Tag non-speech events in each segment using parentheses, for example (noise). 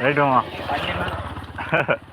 ரைட்டுமா (laughs)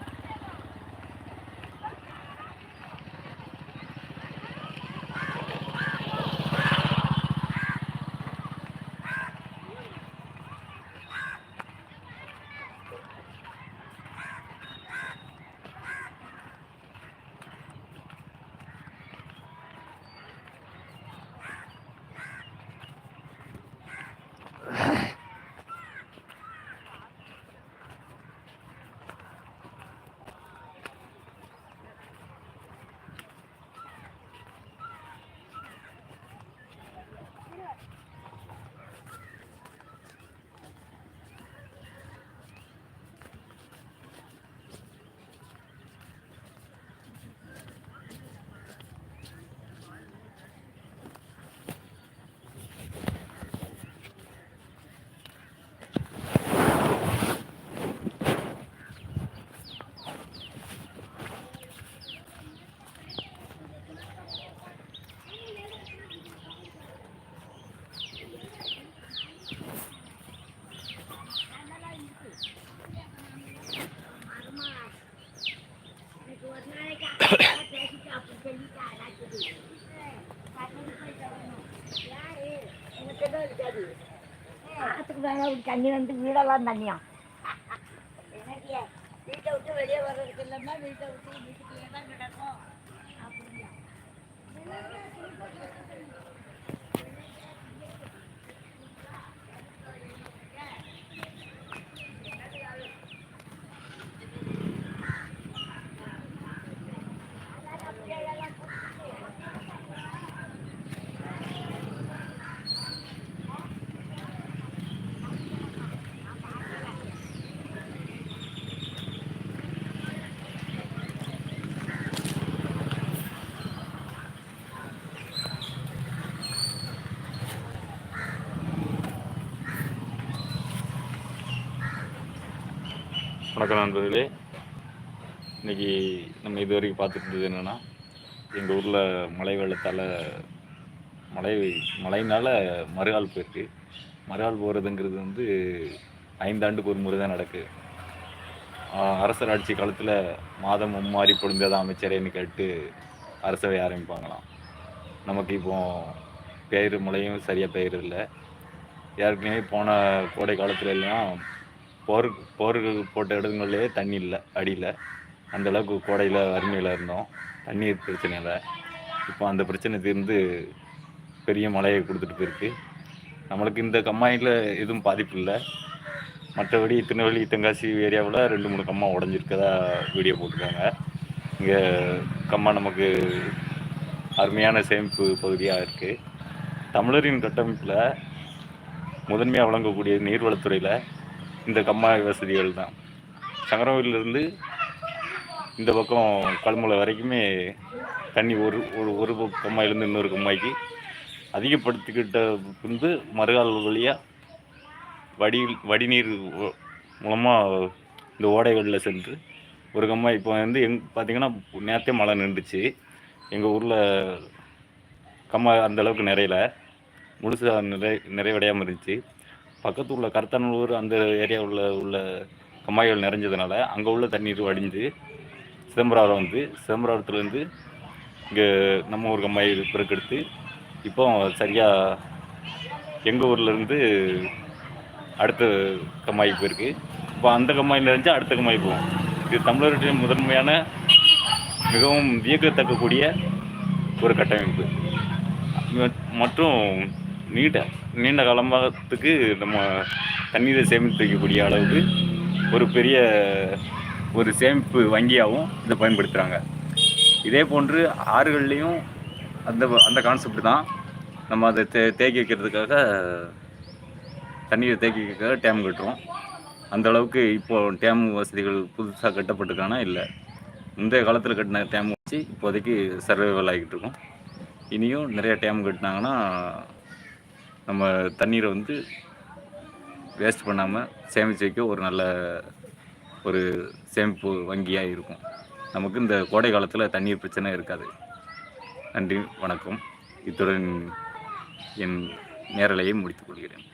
ஆத்துக்கு மேல ஒரு தண்ணி வந்து வீடெல்லாம் தண்ணியா? வீட்டை விட்டு வெளியே வர்றதுக்கு இல்லைன்னா வீட்டை விட்டு வீட்டுக்குள்ளே தான் கிடக்கும். அப்படியா? வணக்கம் நண்பர்களே. இன்னைக்கு நம்ம இது வரைக்கும் பார்த்துட்டு இருந்தது என்னென்னா எங்கள் ஊரில் மழை வெள்ளத்தால் மழை மழையினால் மறுகால் போயிருக்கு. மறுகால் போகிறதுங்கிறது வந்து ஐந்தாண்டுக்கு ஒரு முறை தான் நடக்கு. அரசர் ஆட்சி காலத்தில் மாதம் மும்மாறி பொழுந்ததான் அமைச்சரேன்னு கேட்டு அரசவை ஆரம்பிப்பாங்களாம். நமக்கு இப்போ பெயர் மழையும் சரியாக பெயர் இல்லை. ஏற்கனவே போன கோடை காலத்துல எல்லாம் போர் போருக்கு போட்ட இடங்கள்லேயே தண்ணி இல்லை அடியில். அந்தளவுக்கு கோடையில் வறுமையில் இருந்தோம். தண்ணீர் பிரச்சனையில் இப்போ அந்த பிரச்சனை தீர்ந்து பெரிய மழையை கொடுத்துட்டு போயிருக்கு. நம்மளுக்கு இந்த கம்மாயில் எதுவும் பாதிப்பு இல்லை. மற்றபடி திருநெல்வேலி தென்காசி ஏரியாவில் ரெண்டு மூணு கம்மா உடஞ்சிருக்கதா வீடியோ போட்டிருக்காங்க. இங்கே கம்மா நமக்கு அருமையான சேமிப்பு பகுதியாக இருக்குது தமிழரின் கட்டமைப்பில் முதன்மையாக வழங்கக்கூடிய நீர்வளத்துறையில் இந்த கம்மாய் வசதிகள் தான். சங்கரவிலிருந்து இந்த பக்கம் கல்முளை வரைக்குமே தண்ணி ஒரு ஒரு ஒரு கம்மாயிலேருந்து இன்னொரு கம்மாய்க்கு அதிகப்படுத்திக்கிட்ட பின்பு மறுகால் வழியாக வடி வடிநீர் மூலமாக இந்த ஓடைகளில் சென்று ஒரு கம்மாய் இப்போ வந்து எங் பார்த்திங்கன்னா நேரத்தே மழை நின்றுச்சு. எங்கள் ஊரில் கம்மா அந்த அளவுக்கு நிறையல. முழுசாக நிறை நிறைவடையாமல் இருந்துச்சு. பக்கத்து உள்ள கருத்தானூர் அந்த ஏரியாவில் உள்ள கம்மாய்கள் நிறைஞ்சதுனால அங்கே உள்ள தண்ணீர் வடிஞ்சு சிதம்பரம் வந்து சிதம்பரத்துலேருந்து இங்கே நம்ம ஊர் கம்மாயில் பெருக்கெடுத்து இப்போ சரியாக எங்கள் ஊர்லேருந்து அடுத்த கம்மாய்க்கு போயிருக்கு. இப்போ அந்த கம்மாய் நிறைஞ்சு அடுத்த கம்மாய் போகும் இது தமிழருடைய முதன்மையான மிகவும் வியக்கத்தக்கக்கூடிய ஒரு கட்டமைப்பு. மற்றும் நீண்ட நீண்ட காலமாகத்துக்கு நம்ம தண்ணீரை சேமித்து வைக்கக்கூடிய அளவுக்கு ஒரு பெரிய ஒரு சேமிப்பு வங்கியாகவும் இதை பயன்படுத்துகிறாங்க இதே போன்று ஆறுகள்லேயும் அந்த அந்த கான்செப்ட் தான். நம்ம அதை தே தேக்கி வைக்கிறதுக்காக தண்ணீரை தேக்கி வைக்கிறதுக்காக டேம் கட்டுறோம். அந்த அளவுக்கு இப்போ டேம் வசதிகள் புதுசாக கட்டப்பட்டிருக்கானா? இல்லை. முந்தைய காலத்தில் கட்டின டேம் வச்சு இப்போதைக்கு சர்வைவல் ஆகிட்டு இருக்கோம். இனியும் நிறைய டேம் கட்டினாங்கன்னா நம்ம தண்ணீரை வந்து வேஸ்ட் பண்ணாமல் சேமித்து வைக்க ஒரு நல்ல ஒரு சேமிப்பு வங்கியாக இருக்கும். நமக்கு இந்த கோடை காலத்தில் தண்ணீர் பிரச்சனை இருக்காது. நன்றி வணக்கம். இத்துடன் என் நேரலையை முடித்துக் கொள்கிறேன்.